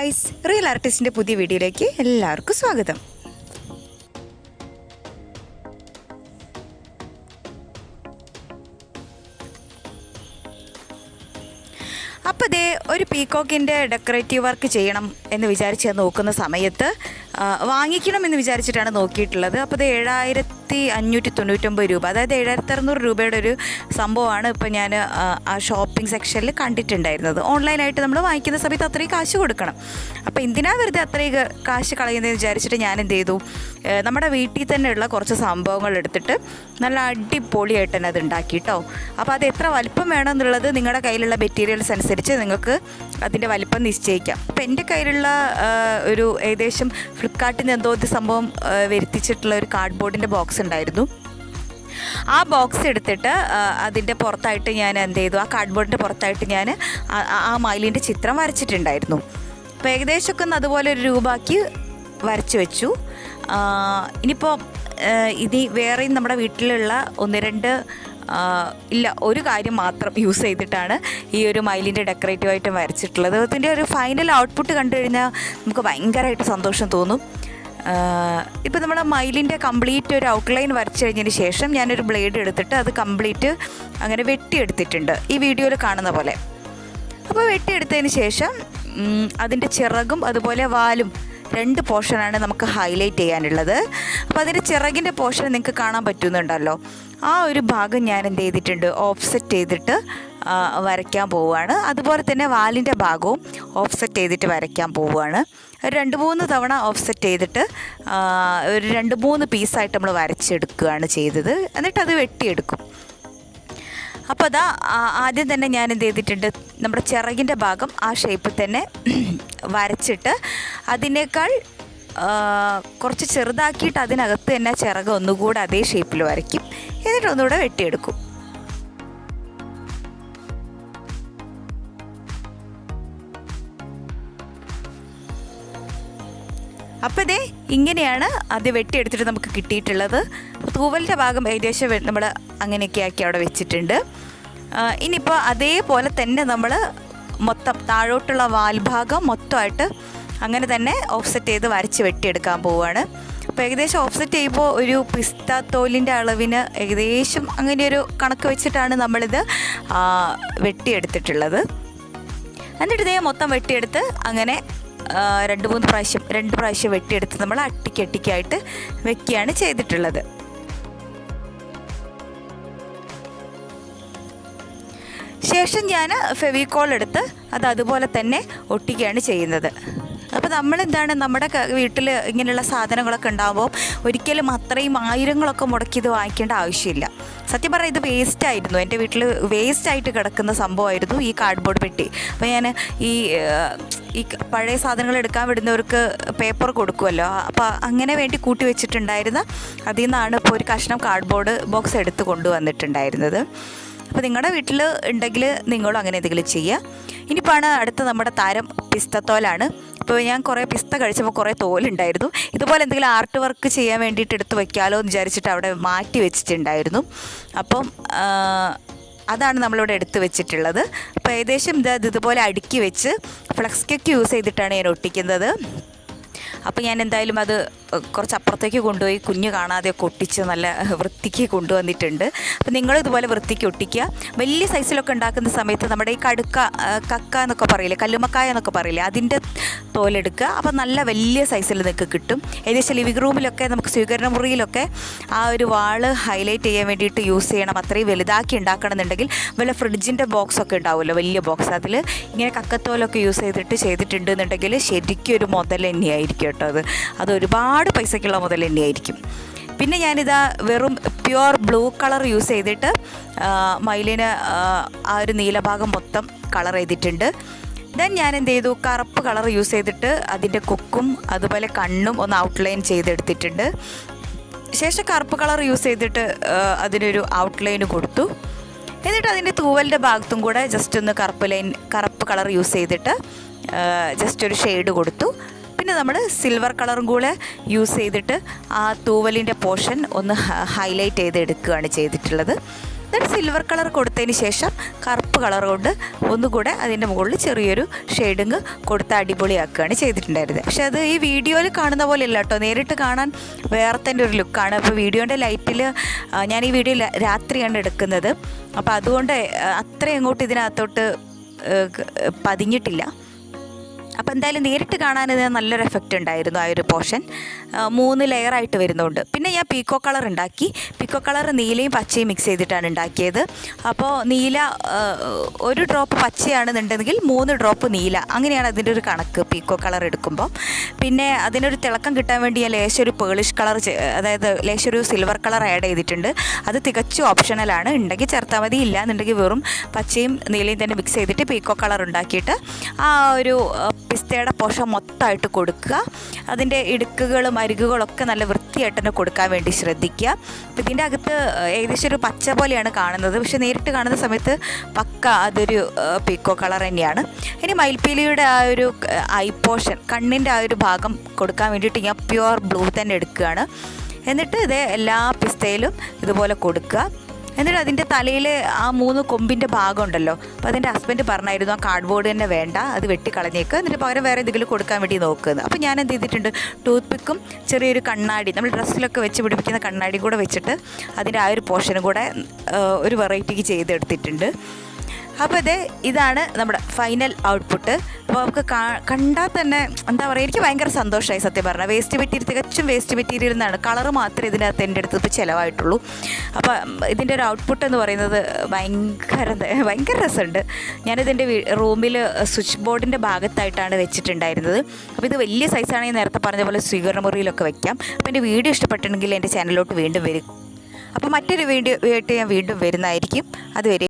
Guys real ആർട്ടിസ്റ്റിന്റെ പുതിയ വീഡിയോയിലേക്ക് എല്ലാവർക്കും സ്വാഗതം. അപ്പോൾ ദേ ഒരു പീക്കോക്കിന്റെ ഡെക്കറേറ്റീവ് വർക്ക് ചെയ്യണം എന്ന് വിചാരിച്ച് നോക്കുന്ന സമയത്ത് ആ, വാങ്ങിക്കണം എന്ന് വിചാരിച്ചിട്ടാണ് നോക്കിയിട്ടുള്ളത്. അപ്പോൾ അത് ഏഴായിരത്തി അഞ്ഞൂറ്റി തൊണ്ണൂറ്റൊമ്പത് രൂപ. അതായത് ഏഴായിരത്തി അറുന്നൂറ് രൂപയുടെ ഒരു സംഭവമാണ് ഇപ്പോൾ ഞാൻ ആ, ഷോപ്പിംഗ് സെക്ഷനിൽ കണ്ടിട്ടുണ്ടായിരുന്നത്. ഓൺലൈനായിട്ട് നമ്മൾ വാങ്ങിക്കുന്ന സമയത്ത് അത്രയും കാശ് കൊടുക്കണം. അപ്പോൾ എന്തിനാ വെറുതെ അത്രയും കാശ് കളയുന്നതെന്ന് വിചാരിച്ചിട്ട് ഞാൻ എന്ത് ചെയ്തു? നമ്മുടെ വീട്ടിൽ തന്നെയുള്ള കുറച്ച് സംഭവങ്ങൾ എടുത്തിട്ട് നല്ല അടിപൊളിയായിട്ട് തന്നെ അത് ഉണ്ടാക്കി കേട്ടോ. അപ്പോൾ അത് എത്ര വലിപ്പം വേണമെന്നുള്ളത് നിങ്ങളുടെ കയ്യിലുള്ള മെറ്റീരിയൽസ് അനുസരിച്ച് നിങ്ങൾക്ക് അതിന്റെ വലിപ്പം നിശ്ചയിക്കാം. അപ്പോൾ എന്റെ കയ്യിലുള്ള ഒരു ഏകദേശം ഫ്ലിപ്കാർട്ടിൽ നിന്ന് എന്തോ ഒരു സംഭവം വരുത്തിച്ചിട്ടുള്ള ഒരു കാർഡ്ബോർഡിന്റെ ബോക്സ് ഉണ്ടായിരുന്നു. ആ ബോക്സ് എടുത്തിട്ട് അതിന്റെ പുറത്തായിട്ട് ഞാൻ എന്ത് ചെയ്തു? ആ കാർഡ്ബോർഡിന്റെ പുറത്തായിട്ട് ഞാൻ ആ- മയിലിന്റെ ചിത്രം വരച്ചിട്ടുണ്ടായിരുന്നു. അപ്പോൾ ഏകദേശമൊക്കെ ഒന്ന് അതുപോലെ ഒരു രൂപാക്കി വരച്ചു വെച്ചു. ഇനിയിപ്പോൾ ഇനി വേറെയും നമ്മുടെ വീട്ടിലുള്ള ഒന്ന് രണ്ട് ഇല്ല ഒരു കാര്യം മാത്രം യൂസ് ചെയ്തിട്ടാണ് ഈ ഒരു മയിലിന്റെ ഡെക്കറേറ്റീവായിട്ട് വരച്ചിട്ടുള്ളത്. അതിന്റെ ഒരു ഫൈനൽ ഔട്ട്പുട്ട് കണ്ടു കഴിഞ്ഞാൽ നമുക്ക് ഭയങ്കരമായിട്ട് സന്തോഷം തോന്നും. ഇപ്പോൾ നമ്മൾ മയിലിന്റെ കംപ്ലീറ്റ് ഒരു ഔട്ട്ലൈൻ വരച്ച് കഴിഞ്ഞതിന് ശേഷം ഞാനൊരു ബ്ലേഡ് എടുത്തിട്ട് അത് കംപ്ലീറ്റ് അങ്ങനെ വെട്ടിയെടുത്തിട്ടുണ്ട്. ഈ വീഡിയോയിൽ കാണുന്ന പോലെ. അപ്പോൾ വെട്ടിയെടുത്തതിന് ശേഷം അതിന്റെ ചിറകും അതുപോലെ വാലും രണ്ട് പോർഷനാണ് നമുക്ക് ഹൈലൈറ്റ് ചെയ്യാനുള്ളത്. അപ്പോൾ അതിന്റെ ചിറകിന്റെ പോർഷൻ നിങ്ങൾക്ക് കാണാൻ പറ്റുന്നുണ്ടല്ലോ. ആ ഒരു ഭാഗം ഞാൻ എന്ത് ചെയ്തിട്ടുണ്ട് ഓഫ്സെറ്റ് ചെയ്തിട്ട് വരയ്ക്കാൻ പോവുകയാണ്. അതുപോലെ തന്നെ വാലിന്റെ ഭാഗവും ഓഫ്സെറ്റ് ചെയ്തിട്ട് വരയ്ക്കാൻ പോവുകയാണ്. രണ്ട് മൂന്ന് തവണ ഓഫ്സെറ്റ് ചെയ്തിട്ട് ഒരു രണ്ട് മൂന്ന് പീസായിട്ട് നമ്മൾ വരച്ചെടുക്കുകയാണ് ചെയ്തത്. എന്നിട്ട് അത് വെട്ടിയെടുക്കും. അപ്പോൾ അതാ ആദ്യം തന്നെ ഞാൻ എന്ത് ചെയ്തിട്ടുണ്ട് നമ്മുടെ ചിറകിന്റെ ഭാഗം ആ ഷേപ്പിൽ തന്നെ വരച്ചിട്ട് അതിനേക്കാൾ കുറച്ച് ചെറുതാക്കിയിട്ട് അതിനകത്ത് തന്നെ ചിറക് ഒന്നുകൂടെ അതേ ഷേപ്പിൽ വരയ്ക്കും. എന്നിട്ട് ഒന്നുകൂടെ വെട്ടിയെടുക്കും. അപ്പോൾ ഇതേ ഇങ്ങനെയാണ് അത് വെട്ടിയെടുത്തിട്ട് നമുക്ക് കിട്ടിയിട്ടുള്ളത്. തൂവലിന്റെ ഭാഗം ഏകദേശം നമ്മൾ അങ്ങനെയൊക്കെ ആക്കി അവിടെ വെച്ചിട്ടുണ്ട്. ഇനിയിപ്പോൾ അതേപോലെ തന്നെ നമ്മൾ മൊത്തം താഴോട്ടുള്ള വാൽഭാഗം മൊത്തമായിട്ട് അങ്ങനെ തന്നെ ഓഫ്സെറ്റ് ചെയ്ത് വരച്ച് വെട്ടിയെടുക്കാൻ പോവുകയാണ് അപ്പോൾ ഏകദേശം ഓഫ്സെറ്റ് ചെയ്യുമ്പോൾ ഒരു പിസ്ത തോലിന്റെ അളവിന് ഏകദേശം അങ്ങനെ ഒരു കണക്ക് വെച്ചിട്ടാണ് നമ്മളിത് വെട്ടിയെടുത്തിട്ടുള്ളത്. എന്നിട്ട് ഇതേ മൊത്തം വെട്ടിയെടുത്ത് അങ്ങനെ രണ്ട് മൂന്ന് പ്രാവശ്യം രണ്ട് പ്രാവശ്യം വെട്ടിയെടുത്ത് നമ്മൾ അട്ടിക്കട്ടിക്കായിട്ട് വെക്കുകയാണ് ചെയ്തിട്ടുള്ളത്. ശേഷം ഞാൻ ഫെവിക്കോൾ എടുത്ത് അത് അതുപോലെ തന്നെ ഒട്ടിക്കുകയാണ് ചെയ്യുന്നത്. അപ്പോൾ നമ്മളെന്താണ് നമ്മുടെ വീട്ടിൽ ഇങ്ങനെയുള്ള സാധനങ്ങളൊക്കെ ഉണ്ടാകുമ്പോൾ ഒരിക്കലും അത്രയും ആയിരങ്ങളൊക്കെ മുടക്കി ഇത് വാങ്ങിക്കേണ്ട ആവശ്യമില്ല. സത്യം പറഞ്ഞാൽ ഇത് വേസ്റ്റ് ആയിരുന്നു. എന്റെ വീട്ടിൽ വേസ്റ്റ് ആയിട്ട് കിടക്കുന്ന സംഭവമായിരുന്നു ഈ കാർഡ്ബോർഡ് പെട്ടി. അപ്പോൾ ഞാൻ ഈ ഈ പഴയ സാധനങ്ങൾ എടുക്കാൻ വിടുന്നവർക്ക് പേപ്പർ കൊടുക്കുമല്ലോ അപ്പോൾ അങ്ങനെ വേണ്ടി കൂട്ടി വെച്ചിട്ടുണ്ടായിരുന്ന അതിൽ നിന്നാണ് ഇപ്പോൾ ഒരു കഷ്ണം കാർഡ്ബോർഡ് ബോക്സ് എടുത്ത് കൊണ്ടുവന്നിട്ടുണ്ടായിരുന്നത്. അപ്പോൾ നിങ്ങളുടെ വീട്ടിൽ ഉണ്ടെങ്കിൽ നിങ്ങളും അങ്ങനെ എന്തെങ്കിലും ചെയ്യുക ഇനിയിപ്പോൾ അടുത്ത നമ്മുടെ താരം പിസ്തത്തോലാണ്. ഇപ്പോൾ ഞാൻ കുറേ പിസ്ത കഴിച്ചപ്പോൾ കുറേ തോലുണ്ടായിരുന്നു. ഇതുപോലെ എന്തെങ്കിലും ആർട്ട് വർക്ക് ചെയ്യാൻ വേണ്ടിയിട്ട് എടുത്ത് വയ്ക്കാമല്ലോ എന്ന് വിചാരിച്ചിട്ട് അവിടെ മാറ്റി വെച്ചിട്ടുണ്ടായിരുന്നു. അപ്പം അതാണ് നമ്മളിവിടെ എടുത്ത് വെച്ചിട്ടുള്ളത്. അപ്പോൾ ഏകദേശം ഇത് ഇതുപോലെ അടുക്കി വെച്ച് ഫ്ലക്സ് കെക്ക് യൂസ് ചെയ്തിട്ടാണ് ഞാൻ ഒട്ടിക്കുന്നത്. അപ്പോൾ ഞാൻ എന്തായാലും അത് കുറച്ച് അപ്പുറത്തേക്ക് കൊണ്ടുപോയി കുഞ്ഞ് കാണാതെ ഒട്ടിച്ച് നല്ല വൃത്തിക്ക് കൊണ്ടുവന്നിട്ടുണ്ട്. അപ്പോൾ നിങ്ങൾ ഇതുപോലെ വൃത്തിക്ക് ഒട്ടിക്കുക. വലിയ സൈസിലൊക്കെ ഉണ്ടാക്കുന്ന സമയത്ത് നമ്മുടെ ഈ കടുക്ക കക്ക എന്നൊക്കെ പറയില്ലേ കല്ലുമക്കായ എന്നൊക്കെ പറയില്ലേ അതിന്റെ തോലെടുക്കുക. അപ്പോൾ നല്ല വലിയ സൈസിൽ നിങ്ങൾക്ക് കിട്ടും. ഏകദേശം ലിവിംഗ് റൂമിലൊക്കെ നമുക്ക് സ്വീകരണ മുറിയിലൊക്കെ ആ ഒരു വാൾ ഹൈലൈറ്റ് ചെയ്യാൻ വേണ്ടിയിട്ട് യൂസ് ചെയ്യണം. അത്രയും വലുതാക്കി ഉണ്ടാക്കണം എന്നുണ്ടെങ്കിൽ വല്ല ഫ്രിഡ്ജിന്റെ ബോക്സൊക്കെ ഉണ്ടാവുമല്ലോ വലിയ ബോക്സ്. അതിൽ ഇങ്ങനെ കക്കത്തോലൊക്കെ യൂസ് ചെയ്തിട്ട് ചെയ്തിട്ടുണ്ടെന്നുണ്ടെങ്കിൽ ശരിക്കും ഒരു മുതൽ തന്നെയായിരിക്കും കേട്ടോ അത് അത് ഒരുപാട് പൈസയ്ക്കുള്ള മുതൽ തന്നെയായിരിക്കും. പിന്നെ ഞാനിതാ വെറും പ്യുവർ ബ്ലൂ കളർ യൂസ് ചെയ്തിട്ട് മയിലിന് ആ, ഒരു നീലഭാഗം മൊത്തം കളർ ചെയ്തിട്ടുണ്ട്. ദെൻ ഞാൻ എന്ത് ചെയ്തു കറുപ്പ് കളർ യൂസ് ചെയ്തിട്ട് അതിന്റെ കൊക്കും അതുപോലെ കണ്ണും ഒന്ന് ഔട്ട്ലൈൻ ചെയ്തെടുത്തിട്ടുണ്ട്. ശേഷം കറുപ്പ് കളർ യൂസ് ചെയ്തിട്ട് അതിനൊരു ഔട്ട്ലൈൻ കൊടുത്തു. എന്നിട്ട് അതിന്റെ തൂവലിന്റെ ഭാഗത്തും കൂടെ ജസ്റ്റ് ഒന്ന് കറുപ്പ് ലൈൻ കറുപ്പ് കളർ യൂസ് ചെയ്തിട്ട് ജസ്റ്റ് ഒരു ഷെയ്ഡ് കൊടുത്തു. പിന്നെ നമ്മൾ സിൽവർ കളറും കൂടെ യൂസ് ചെയ്തിട്ട് ആ തൂവലിന്റെ പോർഷൻ ഒന്ന് ഹൈലൈറ്റ് ചെയ്ത് എടുക്കുകയാണ് ചെയ്തിട്ടുള്ളത്. എന്നിട്ട് സിൽവർ കളർ കൊടുത്തതിന് ശേഷം കറുപ്പ് കളർ കൊണ്ട് ഒന്നുകൂടെ അതിന്റെ മുകളിൽ ചെറിയൊരു ഷെയ്ഡിങ് കൊടുത്ത് അടിപൊളിയാക്കുകയാണ് ചെയ്തിട്ടുണ്ടായിരുന്നത്. പക്ഷേ അത് ഈ വീഡിയോയിൽ കാണുന്ന പോലെ അല്ല കേട്ടോ. നേരിട്ട് കാണാൻ തന്നെ ഒരു ലുക്കാണ് അപ്പോൾ വീഡിയോന്റെ ലൈറ്റിൽ ഞാൻ ഈ വീഡിയോ രാത്രിയാണ് എടുക്കുന്നത്. അപ്പോൾ അതുകൊണ്ട് അത്രയും അങ്ങോട്ട് ഇതിനകത്തോട്ട് പതിഞ്ഞിട്ടില്ല. അപ്പോൾ എന്തായാലും നേരിട്ട് കാണാൻ നല്ലൊരു എഫക്റ്റ് ഉണ്ടായിരുന്നു ആ ഒരു പോർഷൻ മൂന്ന് ലെയറായിട്ട് വരുന്നുണ്ട്. പിന്നെ ഞാൻ പീക്കോ കളർ ഉണ്ടാക്കി. പീക്കോ കളർ നീലയും പച്ചയും മിക്സ് ചെയ്തിട്ടാണ് ഉണ്ടാക്കിയത്. അപ്പോൾ നീല ഒരു ഡ്രോപ്പ് പച്ചയാണെന്നുണ്ടെങ്കിൽ മൂന്ന് ഡ്രോപ്പ് നീല. അങ്ങനെയാണ് അതിന്റെ ഒരു കണക്ക് പീക്കോ കളർ എടുക്കുമ്പോൾ പിന്നെ അതിനൊരു തിളക്കം കിട്ടാൻ വേണ്ടി ഞാൻ ലേശം ഒരു പേളിഷ് കളർ അതായത് ലേശം ഒരു സിൽവർ കളർ ആഡ് ചെയ്തിട്ടുണ്ട്. അത് തികച്ചും ഓപ്ഷണലാണ് ഉണ്ടെങ്കിൽ ചേർത്താൽ മതി. ഇല്ല എന്നുണ്ടെങ്കിൽ വെറും പച്ചയും നീലയും തന്നെ മിക്സ് ചെയ്തിട്ട് പീക്കോ കളർ ഉണ്ടാക്കിയിട്ട് ആ ഒരു പിസ്തയുടെ പോഷം മൊത്തമായിട്ട് കൊടുക്കുക. അതിന്റെ ഇടുക്കുകളും അരികുകളൊക്കെ നല്ല വൃത്തിയായിട്ട് തന്നെ കൊടുക്കാൻ വേണ്ടി ശ്രദ്ധിക്കുക. അപ്പോൾ ഇതിന്റെ അകത്ത് ഏകദേശം ഒരു പച്ച പോലെയാണ് കാണുന്നത്. പക്ഷെ നേരിട്ട് കാണുന്ന സമയത്ത് പക്ക അതൊരു പീക്കോ കളർ തന്നെയാണ്. ഇനി മയിൽപ്പീലിയുടെ ആ ഒരു ഐ പോർഷൻ കണ്ണിന്റെ ആ ഒരു ഭാഗം കൊടുക്കാൻ വേണ്ടിയിട്ട് ഞാൻ പ്യുവർ ബ്ലൂ തന്നെ എടുക്കുകയാണ്. എന്നിട്ട് ഇത് എല്ലാ പിസ്തയിലും ഇതുപോലെ കൊടുക്കുക. എന്നിട്ട് അതിന്റെ തലയിൽ ആ മൂന്ന് കൊമ്പിന്റെ ഭാഗം ഉണ്ടല്ലോ അപ്പോൾ അതിന്റെ ഹസ്ബൻഡ് പറഞ്ഞായിരുന്നു ആ കാർഡ്ബോർഡ് തന്നെ വേണ്ട അത് വെട്ടിക്കളഞ്ഞേക്ക്. എന്നിട്ട് പകരം വേറെ എന്തെങ്കിലും കൊടുക്കാൻ വേണ്ടി നോക്കുന്നത് അപ്പോൾ ഞാൻ എന്ത് ചെയ്തിട്ടുണ്ട് ടൂത്ത് പിക്കും ചെറിയൊരു കണ്ണാടി നമ്മൾ ഡ്രസ്സിലൊക്കെ വെച്ച് പിടിപ്പിക്കുന്ന കണ്ണാടിയും കൂടെ വെച്ചിട്ട് അതിന്റെ ആ ഒരു പോർഷനും കൂടെ ഒരു വെറൈറ്റിക്ക് ചെയ്തെടുത്തിട്ടുണ്ട്. അപ്പോൾ ഇത് ഇതാണ് നമ്മുടെ ഫൈനൽ ഔട്ട്പുട്ട് അപ്പോൾ നമുക്ക് കണ്ടാൽ തന്നെ എന്താ പറയുക എനിക്ക് ഭയങ്കര സന്തോഷമായി സത്യം പറഞ്ഞാൽ വേസ്റ്റ് മെറ്റീരിയൽ തികച്ചും വേസ്റ്റ് മെറ്റീരിയൽ എന്നാണ് കളറ് മാത്രമേ ഇതിനകത്ത് എന്റെ അടുത്ത് ഇപ്പോൾ ചിലവായിട്ടുള്ളൂ. അപ്പോൾ ഇതിന്റെ ഒരു ഔട്ട്പുട്ട് എന്ന് പറയുന്നത് ഭയങ്കര ഭയങ്കര രസമുണ്ട്. ഞാനിതിന്റെ റൂമിൽ സ്വിച്ച് ബോർഡിന്റെ ഭാഗത്തായിട്ടാണ് വെച്ചിട്ടുണ്ടായിരുന്നത്. അപ്പോൾ ഇത് വലിയ സൈസാണെങ്കിൽ നേരത്തെ പറഞ്ഞ പോലെ സ്വീകരണ മുറിയിലൊക്കെ വെക്കാം. അപ്പോൾ എന്റെ വീഡിയോ ഇഷ്ടപ്പെട്ടിട്ടുണ്ടെങ്കിൽ എന്റെ ചാനലിലോട്ട് വീണ്ടും വരും. അപ്പോൾ മറ്റൊരു വീഡിയോ ആയിട്ട് ഞാൻ വീണ്ടും വരുന്നതായിരിക്കും. അതുവരെ